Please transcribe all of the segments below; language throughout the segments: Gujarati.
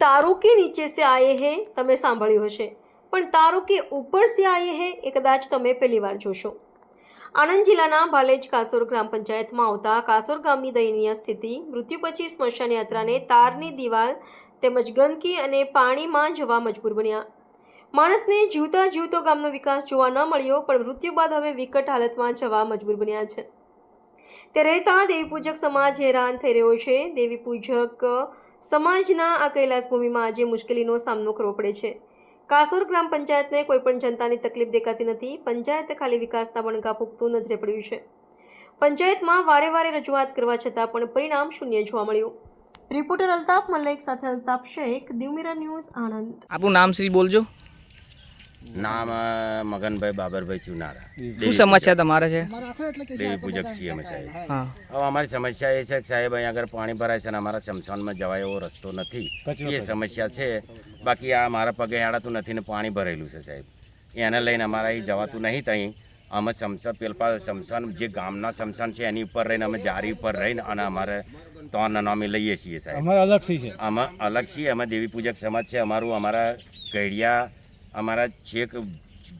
તારો કે નીચે સે આયે હે તમે સાંભળ્યું હશે પણ તારો કે ઉપર સે આયે હે એ કદાચ તમે પહેલી વાર જોશો આણંદ જિલ્લાના ભાલેજ કાસોર ગ્રામ પંચાયતમાં આવતા કાસોર ગામની દયનીય સ્થિતિ મૃત્યુ પછી સ્મશાન યાત્રાને તારની દિવાલ તેમજ ગંદકી અને પાણીમાં જવા મજબૂર બન્યા માણસને જીવતા જીવતો ગામનો વિકાસ જોવા ન મળ્યો, પણ મૃત્યુ બાદ હવે વિકટ હાલતમાં જવા મજબૂર બન્યા છે. તે રહેતા દેવી પૂજક સમાજ હેરાન થઈ રહ્યો છે. દેવી પૂજક સમાજના આ કૈલાસ ભૂમિમાં આજે મુશ્કેલીનો સામનો કરવો પડે છે. કાસોર ગ્રામ પંચાયતને કોઈ પણ જનતાની તકલીફ દેખાતી નથી. પંચાયત ખાલી વિકાસના વણગા ફૂંકતું નજરે પડ્યું છે. પંચાયતમાં વારે વારે રજૂઆત કરવા છતાં પણ પરિણામ શૂન્ય જોવા મળ્યું. રિપોર્ટર અલ્તાફ મલ્લિક સાથે અલ્તાફ શેખ દિવમીરા ન્યૂઝ આણંદ. આપનું નામ શ્રી બોલજો. નામ મગનભાઈ બાબરભાઈ ચુનારા શું સમસ્યા તમારે છે? દેવી પૂજક છીએ અમે સાહેબ. હા. હવે અમારી સમસ્યા એ છે કે સાહેબ અહીંયા આગળ પાણી ભરાય છે અને અમારા શમશાનમાં જવાય એવો રસ્તો નથી. એ સમસ્યા છે. બાકી આ મારા પગે આડાતું નથી ને પાણી ભરેલું છે સાહેબ. એને લઈને અમારા અહીં જવાતું નહીં ત્યાં અમે શમશાન પેલપા શમશાન જે ગામના શમશાન છે એની ઉપર રહીને અમે જારી ઉપર રહીને અને અમારે ત્રણ નામે લઈએ છીએ સાહેબ. અમારે અલગથી છે. અમે અલગ છીએ. અમે દેવી પૂજક સમાજ છે. અમારું અમારા ગઢિયા અમારા છેક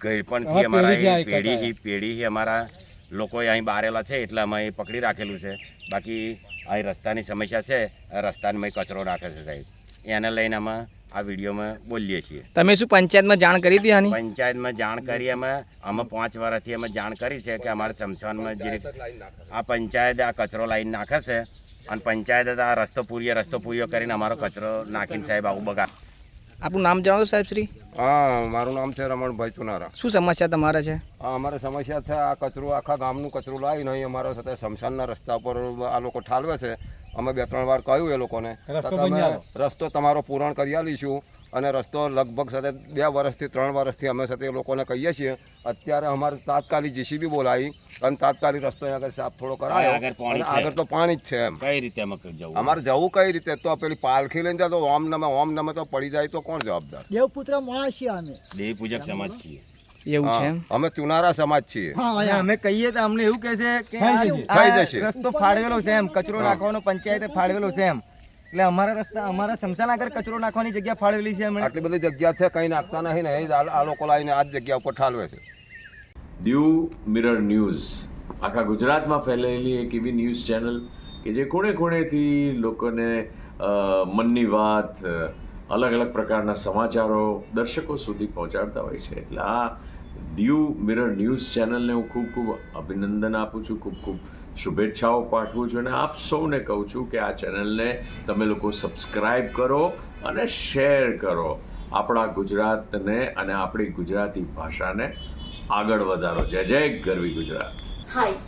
ગળપણથી અમારા પેઢી પેઢી અમારા લોકો અહીં બારેલા છે એટલે અમે એ પકડી રાખેલું છે. બાકી અહીં રસ્તાની સમસ્યા છે રસ્તાને મેં કચરો રાખે છે સાહેબ. એને લઈને અમે આ વિડીયોમાં બોલીએ છીએ. તમે શું પંચાયતમાં જાણ કરી હતી આની? પંચાયતમાં જાણ કરી અમે અમે પાંચ વર્ષથી અમે જાણ કરી છે કે અમારા શમશાનમાં જે રીતે આ પંચાયત આ કચરો લાવીને નાખે છે. અને પંચાયત આ રસ્તો પૂરીએ રસ્તો પૂરીઓ કરીને અમારો કચરો નાખીને સાહેબ આવું બગાડ આપણું નામ જણાવો સાહેબ શ્રી? હા મારું નામ છે રમણભાઈ ચુનારા. શું સમસ્યા તમારે છે? અમારે સમસ્યા છે આ કચરો આખા ગામનું કચરું લાવીને અહીં અમારા સાથે શમશાનના રસ્તા પર આ લોકો ઠાલવે છે. અમે બે ત્રણ વાર કહ્યું એ લોકોને. રસ્તો તમે રસ્તો તમારો પૂરણ કરી આવીશું અને રસ્તો લગભગ સાથે બે વર્ષથી ત્રણ વર્ષથી અમે સાથે એ લોકોને કહીએ છીએ. અત્યારે અમારે તાત્કાલિક જીસીબી બોલાવી અને તાત્કાલિક રસ્તો આગળ સાફ થોડો કરાયો. આગળ તો પાણી જ છે એમ. કઈ રીતે અમારે જવું કઈ રીતે? તો પેલી પાલખી લઈને જાય તો ઓમ નમે ઓમ નમે તો પડી જાય તો કોણ જવાબદાર? દેવપુત્ર માણસ છીએ અમે. દેવ પૂજક સમાજ છીએ. એવું છે અમે ચુનારા સમાજ છીએ. અમે કહીએ તો અમને એવું કહે છે કે થઈ જશે. રસ્તો ફાળવેલો છે એમ કચરો નાખવાનો પંચાયતે ફાળવેલો છે એમ. એટલે અમારા રસ્તા અમારા સમસાન આગળ કચરો નાખવાની જગ્યા ફાળવેલી છે એમણે. આટલી બધી જગ્યા છે કઈ નાખતા નહીં ને આ લોકો લાવીને આ જ જગ્યા ઉપર ઠાલવે છે. Diu mirror news. આખા ગુજરાતમાં ફેલાયેલી એક એવી ન્યૂઝ ચેનલ કે જે ખૂણે ખૂણેથી લોકોને મનની વાત અલગ અલગ પ્રકારના સમાચારો દર્શકો સુધી પહોંચાડતા હોય છે. એટલે આ દીવ મિરર ન્યૂઝ ચેનલને હું ખૂબ ખૂબ અભિનંદન આપું છું, ખૂબ ખૂબ શુભેચ્છાઓ પાઠવું છું અને આપ સૌને કહું છું કે આ ચેનલને તમે લોકો સબસ્ક્રાઈબ કરો અને શેર કરો આપણા ગુજરાતને અને આપણી ગુજરાતી ભાષાને આગળ વધારો. જય જય ગરવી ગુજરાત. હાય